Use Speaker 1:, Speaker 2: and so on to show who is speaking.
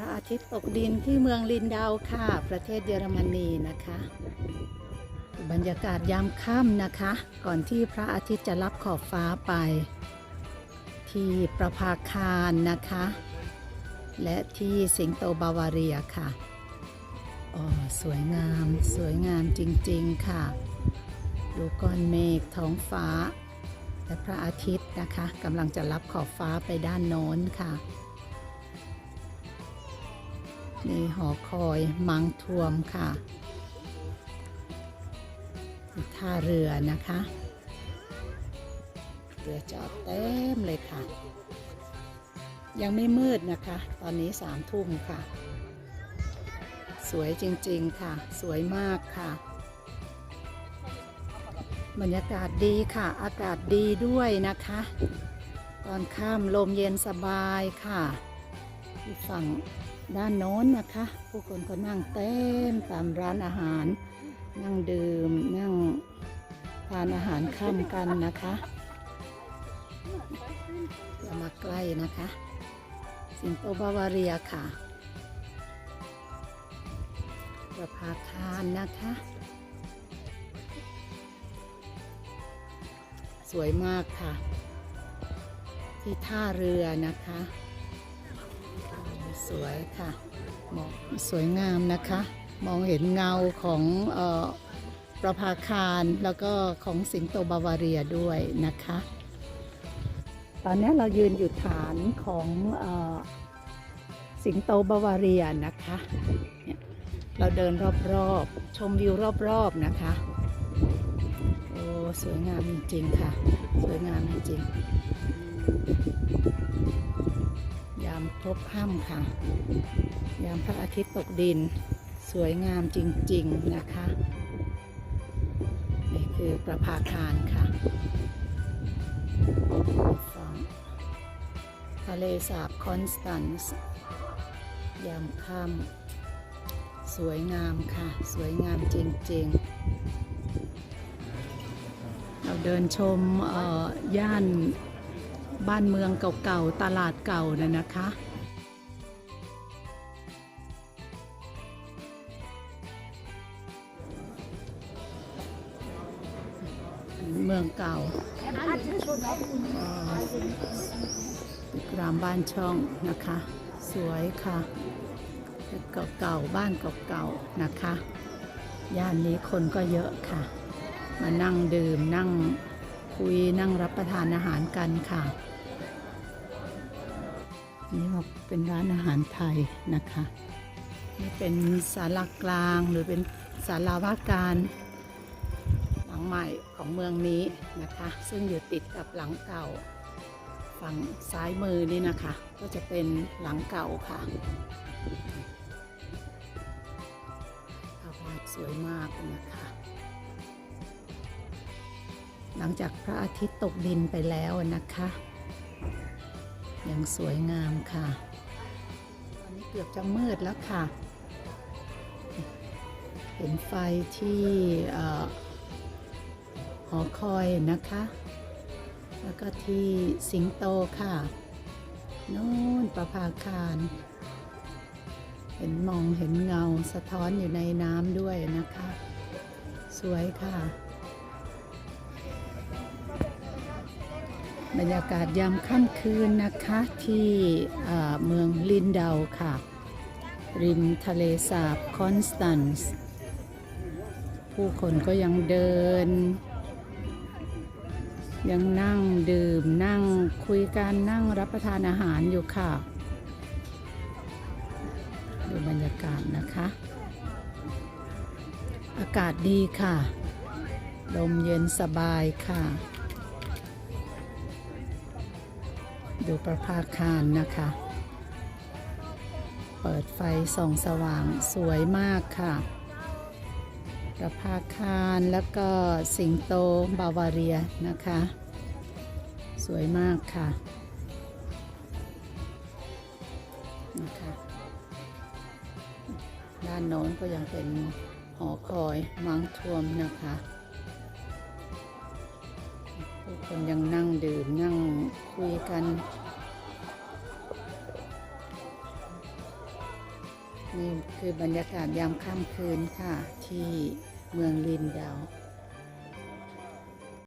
Speaker 1: ระอาทิตย์ตกดินที่เมืองลินดาวค่ะ ประเทศเยอรมนีนะคะ บรรยากาศยามค่ำนะคะ ก่อนที่พระอาทิตย์จะรับขอบฟ้าไป ที่ประภาคารนะคะ และที่สิงโตบาวาเรียค่ะอ๋อสวยงาม สวยงามจริงๆค่ะดูก้อนเมฆท้องฟ้า และพระอาทิตย์นะคะกำลังจะรับขอบฟ้าไปด้านโน้นค่ะ นี่หอคอยมังทวมค่ะท่าเรือนะคะ เรือจอดเต็มเลยค่ะ ยังไม่มืดนะคะ ตอนนี้สามทุ่มค่ะ สวยจริงๆค่ะ สวยมากค่ะ บรรยากาศดีค่ะ อากาศดีด้วยนะคะ ตอนค่ำลมเย็นสบายค่ะ ฝั่ง ด้านโน้นนะคะ ผู้คนก็นั่งเต็มตามร้านอาหาร นั่งดื่มนั่งทานอาหารค่ำกันนะคะอย่ามาใกล้นะคะ สิงโตบาวาเรียค่ะประภาคารนะคะ สวยมากค่ะ ที่ท่าเรือนะคะ สวยค่ะมองสวยงามนะคะ มองเห็นเงาของออประภาคารแล้วก็ของสิงโตบาวาเรียด้วยนะคะ ตอนนี้เรายืนอยู่ฐานของออสิงโตบาวาเรียนะคะเนี่ยเราเดินรอบๆ ชมวิวรอบๆนะคะ โอ้ สวยงามจริงๆค่ะ สวยงามจริงๆ บค่ำค่ะ ยามพระอาทิตย์ตกดิน สวยงามจริง ๆ นะคะ นี่คือประภาคารค่ะฝั่งทะเลสาบคอนสแตนซ์ยามค่ำสวยงามค่ะ สวยงามจริง ๆ เราเดินชมย่านบ้านเมืองเก่าๆ ตลาดเก่าน่ะนะคะ เมืองเก่าออตึกรามบ้านช่องนะคะ สวยค่ะเก่าๆบ้านเก่าๆนะคะ ย่านนี้คนก็เยอะค่ะ มานั่งดื่มนั่งคุยนั่งรับประทานอาหารกันค่ะ นี่ก็เป็นร้านอาหารไทยนะคะ นี่เป็นศาลากลางหรือเป็นศาลาว่าการ งใหม่ของเมืองนี้นะคะ ซึ่งอยู่ติดกับหลังเก่า ฝั่งซ้ายมือนี่นะคะ ก็จะเป็นหลังเก่าค่ะภาพสวยมากนะคะ หลังจากพระอาทิตย์ตกดินไปแล้วนะคะ ยังสวยงามค่ะ ตอนนี้เกือบจะมืดแล้วค่ะ เห็นไฟที่ หอคอยนะคะ แล้วก็ที่สิงโตค่ะโน่นประภาคารเห็นมองเห็นเงาสะท้อนอยู่ในน้ำด้วยนะคะ สวยค่ะ บรรยากาศยามค่ำคืนนะคะที่เอ่เมืองลินเดาค่ะ ริมทะเลสาบคอนสแตนซ์ผู้คนก็ยังเดิน ยังนั่งดื่มนั่งคุยกันนั่งรับประทานอาหารอยู่ค่ะ ดูบรรยากาศนะคะ อากาศดีค่ะ ลมเย็นสบายค่ะ ดูประภาคารนะคะ เปิดไฟส่องสว่างสวยมากค่ะ ประภาคารแล้วก็สิงโตบาวาเรียนะคะ สวยมากค่ะนะคะด้านโน้นก็ยังเป็นหอคอยมังทวมนะคะผู้คนยังนั่งดื่มนั่งคุยกัน นี่คือบรรยากาศยามค่ำคืนค่ะที่ เมืองลินดาว